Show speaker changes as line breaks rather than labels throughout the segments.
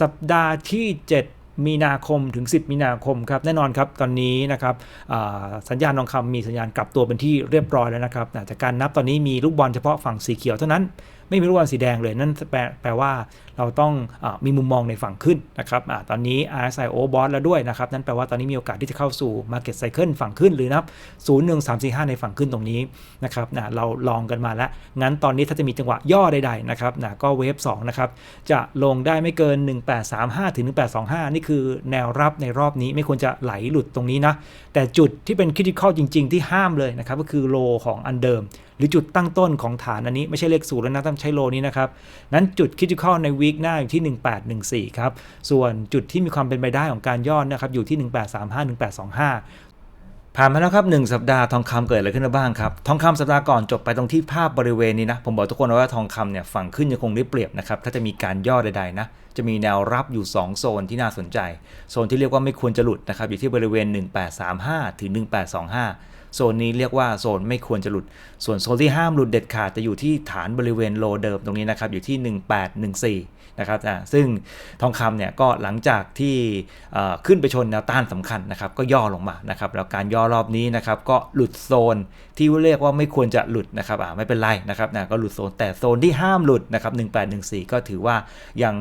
สัปดาห์ที่ 7 มีนาคมถึง 10 มีนาคมครับแน่นอนครับตอนนี้นะครับสัญญาณทองคำมีสัญญาณกลับตัวเป็นที่เรียบร้อยแล้วนะครับแต่จากการนับตอนนี้มีลูกบอลเฉพาะฝั่งสีเขียวเท่านั้น ไม่มีลูกบอลสีแดงเลยนั่นแปลแปลว่าเราต้องอมีมุมมองในฝั่งขึ้นนะครับอตอนนี้ RSI o v e r b แล้วด้วยนะครับนั่นแปลว่าตอนนี้มีโอกาสที่จะเข้าสู่ Market Cycle ฝั่งขึ้นหรือนับ 0 1 3 4 5 ในฝั่งขึ้นตรงนี้นะครับเราลองกันมาแล้ว งั้นตอนนี้ถ้าจะมีจังหวะย่อใดๆนะครับก็เวฟ2นะครับจะลงได้ไม่เกิน 1835 ถึง 1825 นี่คือแนวรับในรอบนี้ไม่ควรจะไหลหลุดตรงนี้นะแต่จุดที่เป็นคริติคอลจริง ๆ ที่ห้ามเลยนะครับก็คือโลของอันเดิม รือจุดตั้งต้นของฐานอันนี้ไม่ใช่เลขศูนย์แล้วนะต้องใช้โลนี้นะครับ นั้นจุดคริติคอลในวีคหน้าอยู่ที่ 1814 ครับ ส่วนจุดที่มีความเป็นไปได้ของการย่อนะครับอยู่ที่ 1835 1825ผ่านมาแล้วครับ1สัปดาห์ทองคำเกิดอะไรขึ้นบ้างครับทองคำสัปดาห์ก่อนจบไปตรงที่ภาพบริเวณนี้นะ ผมบอกทุกคนว่าทองคำเนี่ยฝั่งขึ้นยังคงได้เปรียบนะครับ ถ้าจะมีการย่อใดๆนะ จะมีแนวรับอยู่ 2 โซนที่น่าสนใจ โซนที่เรียกว่าไม่ควรจะหลุดนะครับ อยู่ที่บริเวณ 1835 ถึง 1825 โซนนี้เรียกว่าโซนไม่ควรจะหลุด ส่วนโซนที่ห้ามหลุดเด็ดขาดจะอยู่ที่ฐานบริเวณโลเดิมตรงนี้นะครับ อยู่ที่ 1814 นะครับอ่าซึ่งทองคำเนี่ยก็หลังจากที่อ่อขึ้นไปชนแนวต้านสำคัญนะครับ ก็ย่อลงมานะครับ แล้วการย่อรอบนี้นะครับ ก็หลุดโซนที่เรียกว่าไม่ควรจะหลุดนะครับอ่าไม่เป็นไรนะครับนะก็หลุดโซนแต่โซนที่ห้ามหลุดนะครับ1814 ก็ถือว่ายัง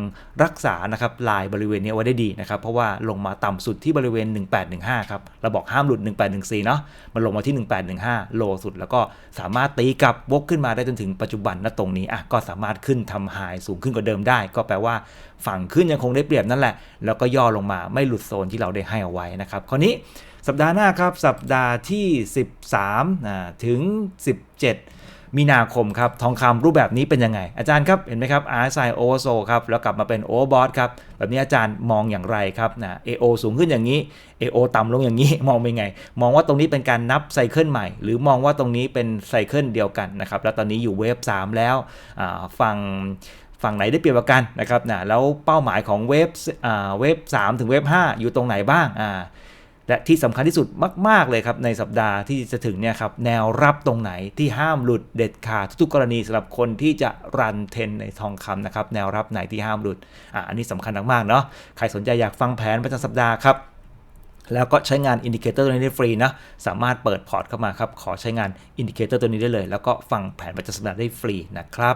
รักษานะครับลายบริเวณนี้ไว้ได้ดีนะครับ เพราะว่าลงมาต่ำสุดที่บริเวณ 1815 ครับเราบอกห้ามหลุด 1814 เนาะมันลงมาที่ 1815 โลสุด แล้วก็สามารถตีกลับวกขึ้นมาได้จนถึงปัจจุบันณตรงนี้อะก็สามารถขึ้นทำไฮสูงขึ้นกว่าเดิมได้ ก็แปลว่าฝั่งขึ้นยังคงได้เปรียบนั่นแหละ แล้วก็ย่อลงมาไม่หลุดโซนที่เราได้ให้เอาไว้นะครับคราวนี้สัปดาห์หน้าครับสัปดาห์ที่ 13ถึง 17 มีนาคมครับ ทองคำรูปแบบนี้เป็นยังไง อาจารย์ครับ เห็นไหมครับ RSI Oversold ครับ แล้วกลับมาเป็น Overbought ครับ แบบนี้อาจารย์มองอย่างไรครับนะ AO สูงขึ้นอย่างนี้ AO ต่ำลงอย่างนี้ มองเป็นไง มองว่าตรงนี้เป็นการนับไซเคิลใหม่ หรือมองว่าตรงนี้เป็นไซเคิลเดียวกันนะครับ แล้วตอนนี้อยู่เวฟ3แล้วฝั่งฝั่งไหนได้เปรียบกันนะครับนะแล้วเป้าหมายของเวฟเวฟ3ถึงเวฟ5อยู่ตรงไหนบ้างอ่า และที่สำคัญที่สุดมาก ๆ เลยครับในสัปดาห์ที่จะถึงเนี่ยครับแนวรับตรงไหนที่ห้ามหลุดเด็ดขาดทุกๆกรณีสำหรับคนที่จะรันเทนในทองคำนะครับแนวรับไหนที่ห้ามหลุดอ่าอันนี้สำคัญมากๆเนาะใครสนใจอยากฟังแผนประจำสัปดาห์ครับแล้วก็ใช้งานอินดิเคเตอร์ตัวนี้ได้ฟรีนะ สามารถเปิดพอร์ตเข้ามาครับ ขอใช้งานอินดิเคเตอร์ตัวนี้ได้เลย แล้วก็ฟังแผนประจำสัปดาห์ได้ฟรีนะครับ